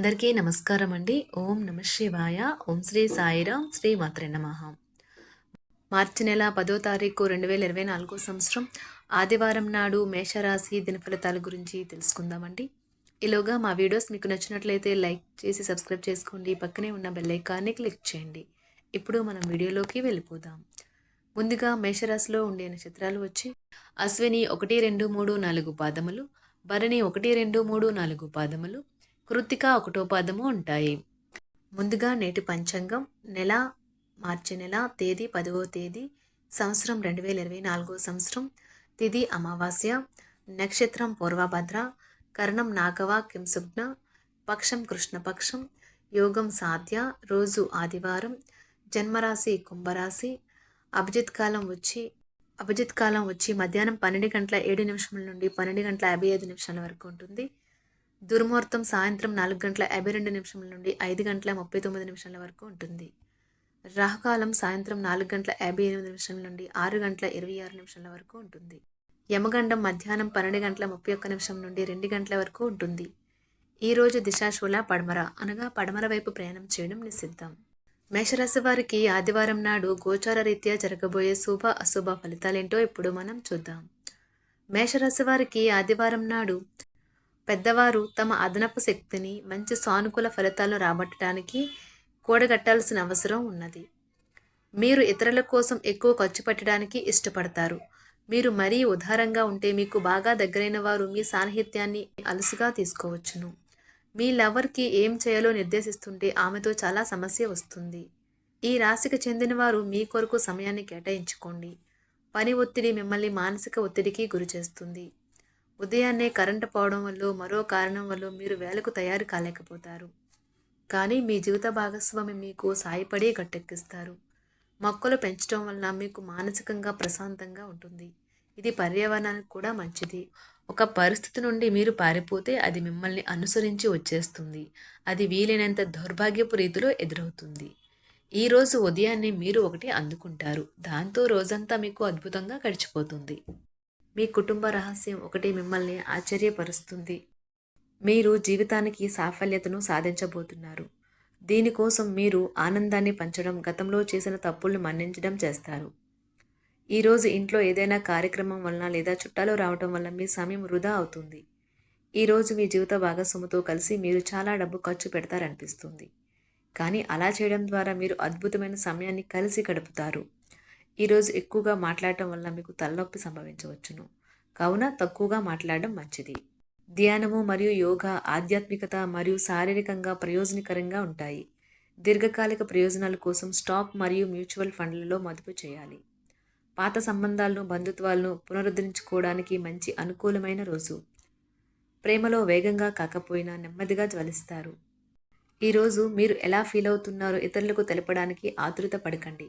అందరికీ నమస్కారం అండి. ఓం నమ శివాయ. ఓం శ్రీ సాయిరాం. శ్రీ మాత్రే నమః. మార్చి నెల పదో తారీఖు రెండు వేల ఇరవై నాలుగో సంవత్సరం. ఆదివారం నాడు మేషరాశి దినఫలితాల గురించి తెలుసుకుందామండి. ఈలోగా మా వీడియోస్ మీకు నచ్చినట్లయితే లైక్ చేసి సబ్స్క్రైబ్ చేసుకోండి. పక్కనే ఉన్న బెల్ ఐకాన్ని క్లిక్ చేయండి. ఇప్పుడు మనం వీడియోలోకి వెళ్ళిపోదాం. ముందుగా మేషరాశిలో ఉండే నక్షత్రాలు వచ్చి అశ్విని ఒకటి రెండు మూడు నాలుగు పాదములు భరణి ఒకటి రెండు మూడు నాలుగు పాదములు కృతిక ఒకటో పాదము ఉంటాయి. ముందుగా నేటి పంచాంగం నెల మార్చి నెల తేదీ పదవ తేదీ సంవత్సరం రెండు వేల ఇరవై నాలుగో సంవత్సరం తిథి అమావాస్య నక్షత్రం పూర్వభద్ర కరణం నాగవ కింసుగ్న పక్షం కృష్ణపక్షం యోగం సాధ్య రోజు ఆదివారం జన్మరాశి కుంభరాశి అభిజిత్ కాలం వచ్చి అభిజిత్ కాలం వచ్చి మధ్యాహ్నం పన్నెండు గంటల ఏడు నిమిషముల నుండి పన్నెండు గంటల యాభై ఐదు నిమిషాల వరకు ఉంటుంది. దుర్ముహూర్తం సాయంత్రం నాలుగు గంటల యాభై రెండు నిమిషముల నుండి ఐదు గంటల ముప్పై తొమ్మిది నిమిషాల వరకు ఉంటుంది. రాహుకాలం సాయంత్రం నాలుగు గంటల యాభై ఎనిమిది నిమిషాల నుండి ఆరు గంటల ఇరవై ఆరు నిమిషాల వరకు ఉంటుంది. యమగండం మధ్యాహ్నం పన్నెండు గంటల ముప్పై ఒక్క నిమిషం నుండి రెండు గంటల వరకు ఉంటుంది. ఈరోజు దిశాశూల పడమర అనగా పడమర వైపు ప్రయాణం చేయడం నిషిద్ధం. మేషరాశి వారికి ఆదివారం నాడు గోచార రీత్యా జరగబోయే శుభ అశుభ ఫలితాలేంటో ఇప్పుడు మనం చూద్దాం. మేషరాశి వారికి ఆదివారం నాడు పెద్దవారు తమ అదనపు శక్తిని మంచి సానుకూల ఫలితాలను రాబట్టడానికి కూడగట్టాల్సిన అవసరం ఉన్నది. మీరు ఇతరుల కోసం ఎక్కువ ఖర్చు పెట్టడానికి ఇష్టపడతారు. మీరు మరీ ఉదారంగా ఉంటే మీకు బాగా దగ్గరైన వారు మీ సాన్నిహిత్యాన్ని అలుసుగా తీసుకోవచ్చును. మీ లవర్కి ఏం చేయాలో నిర్దేశిస్తుంటే ఆమెతో చాలా సమస్య వస్తుంది. ఈ రాశికి చెందిన వారు మీ కొరకు సమయాన్ని కేటాయించుకోండి. పని ఒత్తిడి మిమ్మల్ని మానసిక ఒత్తిడికి గురి చేస్తుంది ఉదయాన్నే కరెంటు పోవడం వల్ల మరో కారణం వల్ల మీరు వేలకు తయారు కాలేకపోతారు. కానీ మీ జీవిత భాగస్వామి మీకు సాయపడి గట్టెక్కిస్తారు. మొక్కలు పెంచడం వలన మీకు మానసికంగా ప్రశాంతంగా ఉంటుంది. ఇది పర్యావరణానికి కూడా మంచిది. ఒక పరిస్థితి నుండి మీరు పారిపోతే అది మిమ్మల్ని అనుసరించి వచ్చేస్తుంది. అది వీలైనంత దౌర్భాగ్యపు రీతిలో ఎదురవుతుంది. ఈరోజు ఉదయాన్నే మీరు ఒకటి అందుకుంటారు. దాంతో రోజంతా మీకు అద్భుతంగా గడిచిపోతుంది. మీ కుటుంబ రహస్యం ఒకటి మిమ్మల్ని ఆశ్చర్యపరుస్తుంది. మీరు జీవితానికి సాఫల్యతను సాధించబోతున్నారు. దీనికోసం మీరు ఆనందాన్ని పంచడం గతంలో చేసిన తప్పులను మన్నించడం చేస్తారు. ఈరోజు ఇంట్లో ఏదైనా కార్యక్రమం వలన లేదా చుట్టాలు రావటం వల్ల మీ సమయం వృధా అవుతుంది. ఈరోజు మీ జీవిత భాగస్వామితో కలిసి మీరు చాలా డబ్బు ఖర్చు పెడతారనిపిస్తుంది. కానీ అలా చేయడం ద్వారా మీరు అద్భుతమైన సమయాన్ని కలిసి గడుపుతారు. ఈరోజు ఎక్కువగా మాట్లాడటం వల్ల మీకు తలనొప్పి సంభవించవచ్చును. కావున తక్కువగా మాట్లాడడం మంచిది. ధ్యానము మరియు యోగా ఆధ్యాత్మికత మరియు శారీరకంగా ప్రయోజనకరంగా ఉంటాయి. దీర్ఘకాలిక ప్రయోజనాల కోసం స్టాక్ మరియు మ్యూచువల్ ఫండ్లలో మదుపు చేయాలి. పాత సంబంధాలను బంధుత్వాలను పునరుద్ధరించుకోవడానికి మంచి అనుకూలమైన రోజు. ప్రేమలో వేగంగా కాకపోయినా నెమ్మదిగా జ్వలిస్తారు. ఈరోజు మీరు ఎలా ఫీల్ అవుతున్నారో ఇతరులకు తెలపడానికి ఆతురత పడకండి.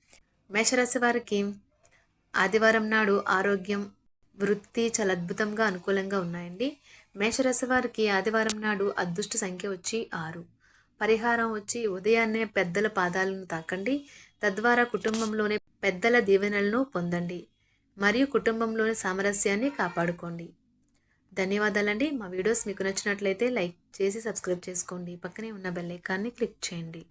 మేషరాశి వారికి ఆదివారం నాడు ఆరోగ్యం వృత్తి చాలా అద్భుతంగా అనుకూలంగా ఉన్నాయండి. మేషరాశి వారికి ఆదివారం నాడు అదృష్ట సంఖ్య వచ్చి ఆరు. పరిహారం వచ్చి ఉదయాన్నే పెద్దల పాదాలను తాకండి. తద్వారా కుటుంబంలోని పెద్దల దీవెనలను పొందండి. మరియు కుటుంబంలోని సామరస్యాన్ని కాపాడుకోండి. ధన్యవాదాలండి. మా వీడియోస్ మీకు నచ్చినట్లయితే లైక్ చేసి సబ్స్క్రైబ్ చేసుకోండి. పక్కనే ఉన్న బెల్ ఐకాన్ని క్లిక్ చేయండి.